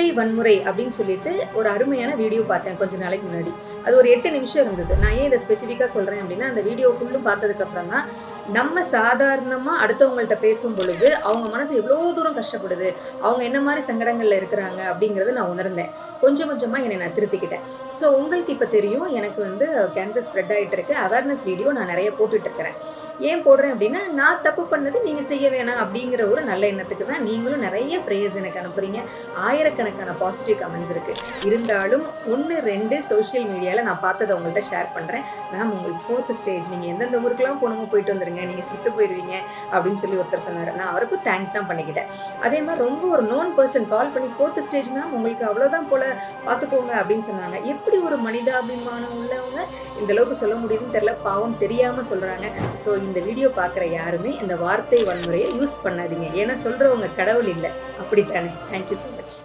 வார்த்தை வன்முறை அப்படின்னு சொல்லிட்டு ஒரு அருமையான வீடியோ பார்த்தேன் கொஞ்ச நாளைக்கு முன்னாடி. அது ஒரு எட்டு நிமிஷம் இருந்தது. நான் ஏன் இதை ஸ்பெசிஃபிக்காக சொல்கிறேன் அப்படின்னா அந்த வீடியோ ஃபுல்லும் பார்த்ததுக்கப்புறம் தான் நம்ம சாதாரணமாக அடுத்தவங்கள்ட்ட பேசும் பொழுது அவங்க மனசு எவ்வளோ தூரம் கஷ்டப்படுது அவங்க என்ன மாதிரி சங்கடங்களில் இருக்கிறாங்க அப்படிங்கிறத நான் உணர்ந்தேன். கொஞ்சம் கொஞ்சமாக என்னை நான் திருத்திக்கிட்டேன். ஸோ உங்களுக்கு இப்போ தெரியும் எனக்கு வந்து கேன்சர் ஸ்ப்ரெட் ஆகிட்டு இருக்கு. அவேர்னஸ் வீடியோ நான் நிறைய போட்டுட்ருக்கிறேன் ஏன் போடுறேன் அப்படின்னா நான் தப்பு பண்ணது நீங்கள் செய்ய வேணாம் அப்படிங்கிற ஒரு நல்ல எண்ணத்துக்கு தான் நீங்களும் நிறைய ப்ரேயர்ஸ் எனக்கு அனுப்புறீங்க. ஆயிரக்கணக்கான பாசிட்டிவ் கமெண்ட்ஸ் இருக்குது இருந்தாலும் ஒன்று ரெண்டு சோஷியல் மீடியாவில் நான் பார்த்ததை உங்கள்கிட்ட ஷேர் பண்ணுறேன் மேம் உங்களுக்கு ஃபோர்த் ஸ்டேஜ் நீங்கள் எந்தெந்த ஊருக்குலாம் போகணுமோ போயிட்டு வந்துருங்க. நீங்கள் செத்து போயிடுவீங்க அப்படின்னு சொல்லி ஒருத்தர் சொன்னார். நான் அவருக்கும் தேங்க் தான் பண்ணிக்கிட்டேன். அதே மாதிரி ரொம்ப ஒரு நோன் பர்சன் கால் பண்ணி ஃபோர்த் ஸ்டேஜ் மேம் உங்களுக்கு அவ்வளோதான் போல் பார்த்துக்கோங்க அப்படின்னு சொன்னாங்க. எப்படி ஒரு மனிதாபிமானம் உள்ளவங்க இந்த அளவுக்கு சொல்ல முடியுதுன்னு தெரியல. பாவம் தெரியாமல் சொல்கிறாங்க ஸோ இந்த வீடியோ பார்க்குற யாருமே இந்த வார்த்தை வன்முறையை யூஸ் பண்ணாதீங்க. ஏன்னா சொல்கிறவங்க கடவுள் இல்லை. அப்படித்தானே? Thank you so much